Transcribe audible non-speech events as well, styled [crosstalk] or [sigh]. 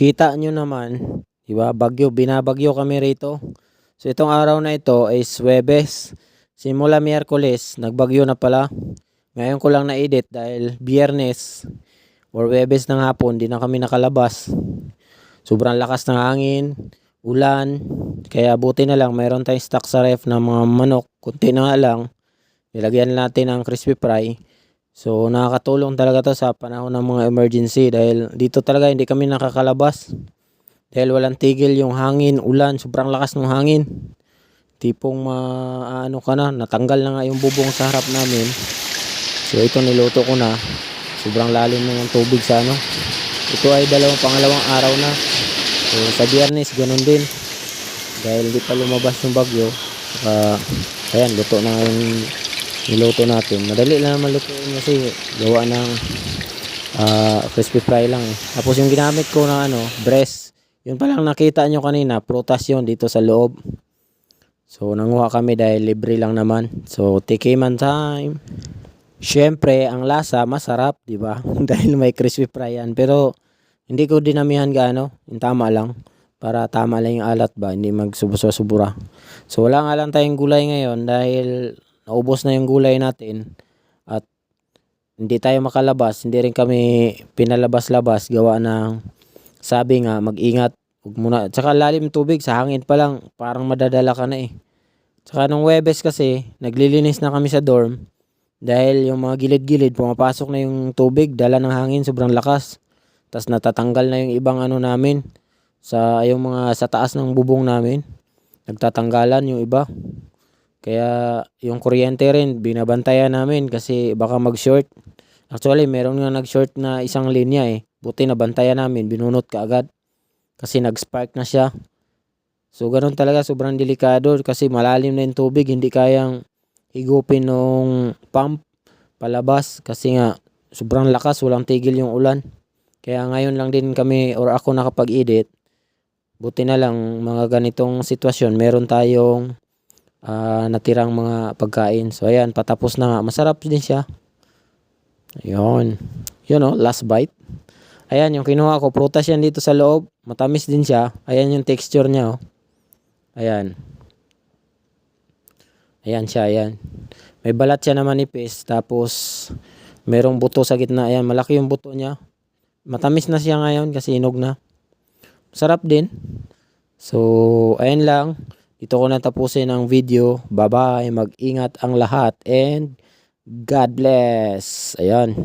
Kita nyo naman, di ba? Bagyo, binabagyo kami rito. So itong araw na ito is Webes. Simula Miyerkules, nagbagyo na pala. Ngayon ko lang na-edit dahil Biyernes or Webes ng hapon, di na kami nakalabas. Sobrang lakas ng hangin, ulan. Kaya buti na lang, mayroon tayong stock sa ref ng mga manok. Kunti na lang. Nilagyan natin ng crispy fry. So nakakatulong talaga to sa panahon ng mga emergency dahil dito talaga hindi kami nakakalabas. Dahil walang tigil yung hangin, ulan, sobrang lakas ng hangin. Tipong ma ano ka na, natanggal na nga yung bubong sa harap namin. So ito niluto ko na. Sobrang lalim na ng tubig sa ano. Ito ay dalawang pangalawang araw na. So sa biyernes ganun din. Dahil hindi pa lumabas yung bagyo. Uh, ayan, luto na yung niluto natin. Madali lang naman lutuin kasi gawa ng ah, crispy fry lang eh. Tapos yung ginamit ko na ano, breast. Yun pa lang nakita nyo kanina, prutas yun dito sa loob. So nanguha kami dahil libre lang naman. So tikiman time. Siyempre, ang lasa masarap, di ba? [laughs] dahil may crispy fry yan. Pero hindi ko dinamihan gaano, yung tama lang. Para tama lang yung alat ba, hindi magsubura-subura. So wala nga lang tayong gulay ngayon dahil naubos na yung gulay natin at hindi tayo makalabas, hindi rin kami pinalabas-labas gawa ng sabi nga mag-ingat Huwag muna. Tsaka lalim tubig sa hangin pa lang parang madadala ka na eh. Tsaka nung Webes kasi naglilinis na kami sa dorm dahil yung mga gilid-gilid pumapasok na yung tubig, dala ng hangin sobrang lakas. Tapos natatanggal na yung ibang ano namin sa yung mga sa taas ng bubong namin. Nagtatanggalan yung iba. Kaya yung kuryente rin binabantayan namin kasi baka mag-short. Actually, meron nga nag-short na isang linya eh. Buti nabantayan namin, binunot ka agad. Kasi nag-spark na siya. So, ganun talaga, sobrang delikado kasi malalim na yung tubig, hindi kayang higupin nung pump palabas kasi nga sobrang lakas, walang tigil yung ulan. Kaya ngayon lang din kami or ako nakapag-edit. Buti na lang mga ganitong sitwasyon, meron tayong ah, natirang mga pagkain. So ayan, patapos na nga. Masarap din siya. Ayun. Yun oh, last bite. Ayan, yung kinuha ko, prutas yan dito sa loob. Matamis din siya. Ayan yung texture niya, oh. Ayan. Ayan siya, ayan. May balat siya na manipis. Tapos, merong buto sa gitna. Ayan, malaki yung buto niya. Matamis na siya ngayon kasi inog na. Sarap din. So, ayan lang. Dito ko na tapusin ang video. Bye-bye. Mag-ingat ang lahat. And, God bless. Ayan.